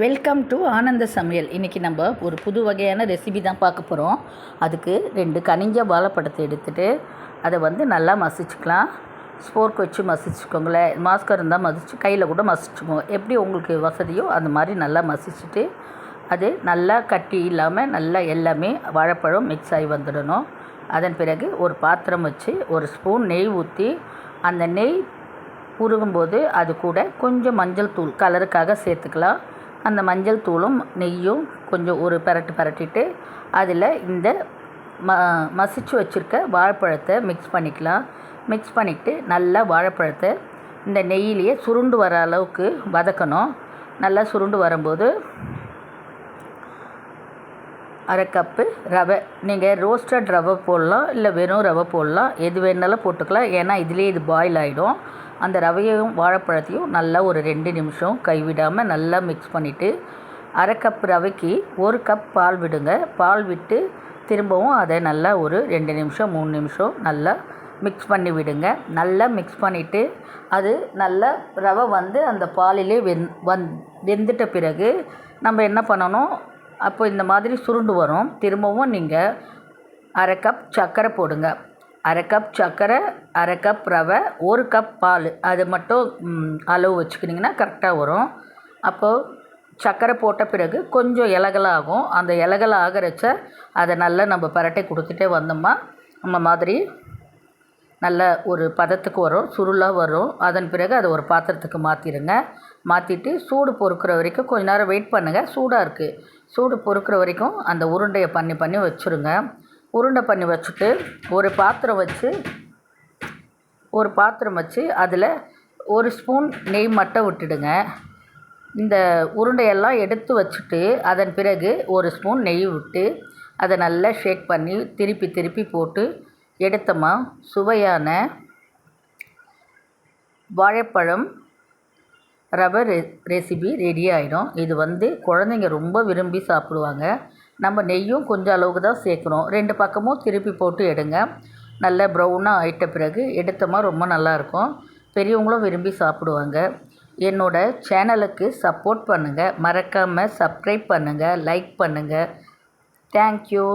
Welcome to ஆனந்த சமையல். இன்றைக்கி நம்ம ஒரு புது வகையான ரெசிபி தான் பார்க்க போகிறோம் அதுக்கு ரெண்டு கனிஞ்ச வாழைப்பழத்தை எடுத்துகிட்டு அதை வந்து நல்லா மசிச்சுக்கலாம். ஸ்போர்க் வச்சு மசிச்சுக்கோங்களேன். மாஸ்கர் இருந்தால் மசிச்சு கையில் கூட மசிச்சுக்கோங்க. எப்படி உங்களுக்கு வசதியோ அந்த மாதிரி நல்லா மசிச்சுட்டு அது நல்லா கட்டி இல்லாமல் நல்லா எல்லாமே வாழைப்பழம் மிக்ஸ் ஆகி வந்துடணும். அதன் பிறகு ஒரு பாத்திரம் வச்சு ஒரு ஸ்பூன் நெய் ஊற்றி அந்த நெய் உருகும்போது அது கூட கொஞ்சம் மஞ்சள் தூள் கலருக்காக சேர்த்துக்கலாம். அந்த மஞ்சள் தூளும் நெய்யும் கொஞ்சம் ஒரு பரட்டு பரட்டிட்டு அதில் இந்த ம மசிச்சு வச்சுருக்க வாழைப்பழத்தை மிக்ஸ் பண்ணிக்கலாம். மிக்ஸ் பண்ணிவிட்டு நல்லா வாழைப்பழத்தை இந்த நெய்யிலேயே சுருண்டு வர அளவுக்கு வதக்கணும். நல்லா சுருண்டு வரும்போது அரை கப்பு ரவை. நீங்கள் ரோஸ்டட் ரவை போடலாம் இல்லை வெறும் ரவை போடலாம். எது வேணாலும் போட்டுக்கலாம். ஏன்னா இதுலேயே இது பாயில் ஆகிடும் அந்த ரவையையும் வாழைப்பழத்தையும் நல்லா ஒரு ரெண்டு நிமிஷம் கைவிடாமல் நல்லா மிக்ஸ் பண்ணிவிட்டு அரை கப் ரவைக்கு ஒரு கப் பால் விடுங்க. பால் விட்டு திரும்பவும் அதை நல்லா ஒரு ரெண்டு நிமிஷம் மூணு நிமிஷம் நல்லா மிக்ஸ் பண்ணி விடுங்க. நல்லா மிக்ஸ் பண்ணிவிட்டு அது நல்லா ரவை வந்து அந்த பாலிலே வெந் வந் வெந்துட்ட பிறகு நம்ம என்ன பண்ணணும்? அப்போ இந்த மாதிரி சுருண்டு வரும். திரும்பவும் நீங்கள் அரை கப் சர்க்கரை போடுங்க. அரை கப் சர்க்கரை அரை கப் ரவை ஒரு கப் பால். அது மட்டும் அளவு வச்சுக்கினிங்கன்னா கரெக்டாக வரும். அப்போது சர்க்கரை போட்ட பிறகு கொஞ்சம் இலகலாகும் அந்த இலகல் ஆகிறச்ச அதை நல்லா நம்ம பரட்டை கொடுத்துட்டே வந்தோம்னா நம்ம மாதிரி நல்ல ஒரு பதத்துக்கு வரும் சுருளாக வரும். அதன் பிறகு அதை ஒரு பாத்திரத்துக்கு மாற்றிடுங்க மாற்றிட்டு சூடு பொறுக்கிற வரைக்கும் கொஞ்ச நேரம் வெயிட் பண்ணுங்கள் சூடாக இருக்குது சூடு பொறுக்கிற வரைக்கும் அந்த உருண்டையை பண்ணி பண்ணி வச்சுருங்க. உருண்டை பண்ணி வச்சுட்டு ஒரு பாத்திரம் வச்சு ஒரு பாத்திரம் வச்சு அதில் ஒரு ஸ்பூன் நெய் மட்டும் விட்டுடுங்க. இந்த உருண்டையெல்லாம் எடுத்து வச்சுட்டு அதன் பிறகு ஒரு ஸ்பூன் நெய் விட்டு அதை நல்லா ஷேக் பண்ணி திருப்பி திருப்பி போட்டு எடுத்தோமா. சுவையான வாழைப்பழம் ரவை ரெ ரெசிபி ரெடி ஆகிடும் இது வந்து குழந்தைங்க ரொம்ப விரும்பி சாப்பிடுவாங்க. நம்ம நெய்யும் கொஞ்சம் அளவுக்கு தான் சேர்க்குறோம் ரெண்டு பக்கமும் திருப்பி போட்டு எடுங்க. நல்ல ப்ரௌனாக ஆயிட்ட பிறகு எடுத்தோமா ரொம்ப நல்லாயிருக்கும் பெரியவங்களும் விரும்பி சாப்பிடுவாங்க. என்னோடய சேனலுக்கு சப்போர்ட் பண்ணுங்கள் மறக்காமல் சப்ஸ்கிரைப் பண்ணுங்கள் லைக் பண்ணுங்கள் தேங்க்யூ